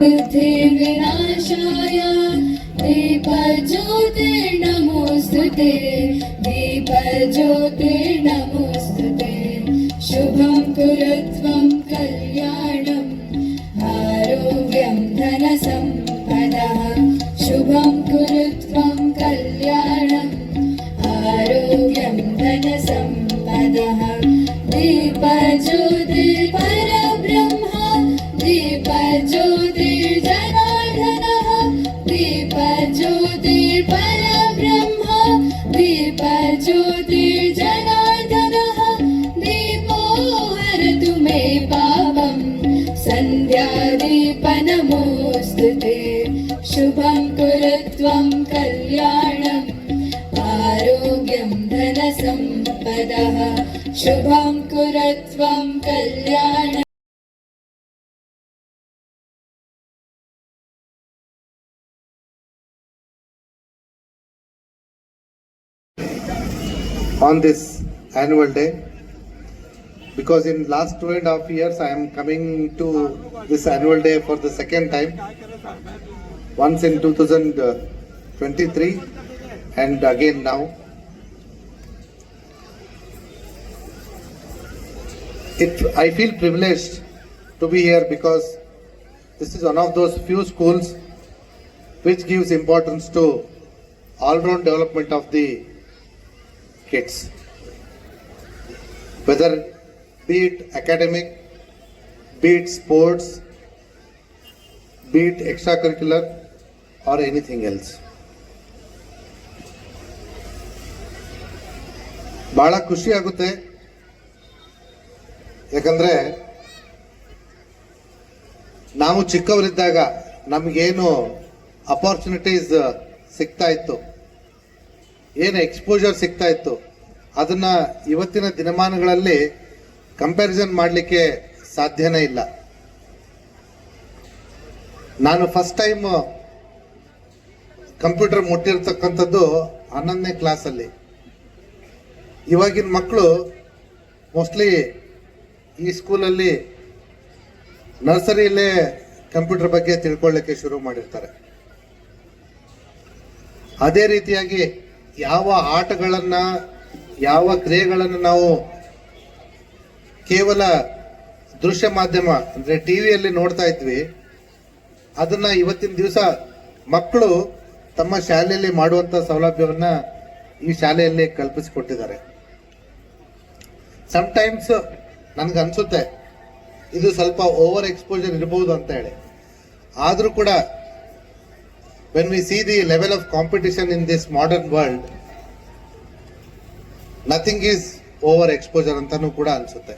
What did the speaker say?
बुद्धिविनाशाय दीपज्योतिर्नमोऽस्तु ते दीपज्योतिर्नमोऽस्तु ते शुभं कुरुत्वं कल्याणम् आरोग्यं धनसम्पदः शुभं कुरुत्वं कल्याणम् आरोग्यं धनसम्पदः दीपज्योतिर्परब्रह्म दीपज्योतिर्जनार्दनः दीपज्योतिर्परब्रह्म दीपज्योतिर्जनार्दनः दीपो हरतु मे पापम् सन्ध्यादीपनमोऽस्तु ते। शुभं कुरुत्वं कल्याणम् आरोग्यं धनसम्पदः। शुभं कुरुत्वं कल्याणम् on this annual day. Because in last two and a half years I am coming to this annual day for the second time. Once in 2023 and again now. It I feel privileged to be here because this is one of those few schools which gives importance to all round development of the kids. Whether be it academic, be it sports, be it extracurricular or anything else. ಭಾಳ ಖುಷಿ ಆಗುತ್ತೆ ಯಾಕಂದರೆ ನಾವು ಚಿಕ್ಕವರಿದ್ದಾಗ ನಮಗೇನು opportunities ಸಿಗ್ತಾ ಇತ್ತು ಏನು ಎಕ್ಸ್ಪೋಜರ್ ಸಿಗ್ತಾ ಇತ್ತು, ಅದನ್ನು ಇವತ್ತಿನ ದಿನಮಾನಗಳಲ್ಲಿ ಕಂಪ್ಯಾರಿಸನ್ ಮಾಡಲಿಕ್ಕೆ ಸಾಧ್ಯನೇ ಇಲ್ಲ. ನಾನು ಫಸ್ಟ್ ಟೈಮ್ ಕಂಪ್ಯೂಟರ್ ಮುಟ್ಟಿರ್ತಕ್ಕಂಥದ್ದು ಹನ್ನೊಂದನೇ ಕ್ಲಾಸಲ್ಲಿ ಇವಾಗಿನ ಮಕ್ಕಳು ಮೋಸ್ಟ್ಲಿ ಈ ಸ್ಕೂಲಲ್ಲಿ ನರ್ಸರಿಯಲ್ಲೇ ಕಂಪ್ಯೂಟರ್ ಬಗ್ಗೆ ತಿಳ್ಕೊಳ್ಳಿಕ್ಕೆ ಶುರು ಮಾಡಿರ್ತಾರೆ. ಅದೇ ರೀತಿಯಾಗಿ ಯಾವ ಆಟಗಳನ್ನ, ಯಾವ ಕ್ರಿಯೆಗಳನ್ನು ನಾವು ಕೇವಲ ದೃಶ್ಯ ಮಾಧ್ಯಮ, ಅಂದ್ರೆ ಟಿವಿಯಲ್ಲಿ ನೋಡ್ತಾ ಇದ್ವಿ, ಅದನ್ನ ಇವತ್ತಿನ ದಿವಸ ಮಕ್ಕಳು ತಮ್ಮ ಶಾಲೆಯಲ್ಲಿ ಮಾಡುವಂತ ಸೌಲಭ್ಯವನ್ನ ಈ ಶಾಲೆಯಲ್ಲಿ ಕಲ್ಪಿಸಿಕೊಟ್ಟಿದ್ದಾರೆ. ಟೈಮ್ಸ್ ನನ್ಗೆ ಅನ್ಸುತ್ತೆ, ಇದು ಸ್ವಲ್ಪ ಓವರ್ ಎಕ್ಸ್ಪೋಜರ್ ಇರಬಹುದು ಅಂತ ಹೇಳಿ. ಆದರೂ ಕೂಡ when we see the level of competition in this modern world, nothing is over exposure ಅಂತಾನೂ ಕೂಡ ಅನ್ಸುತ್ತೆ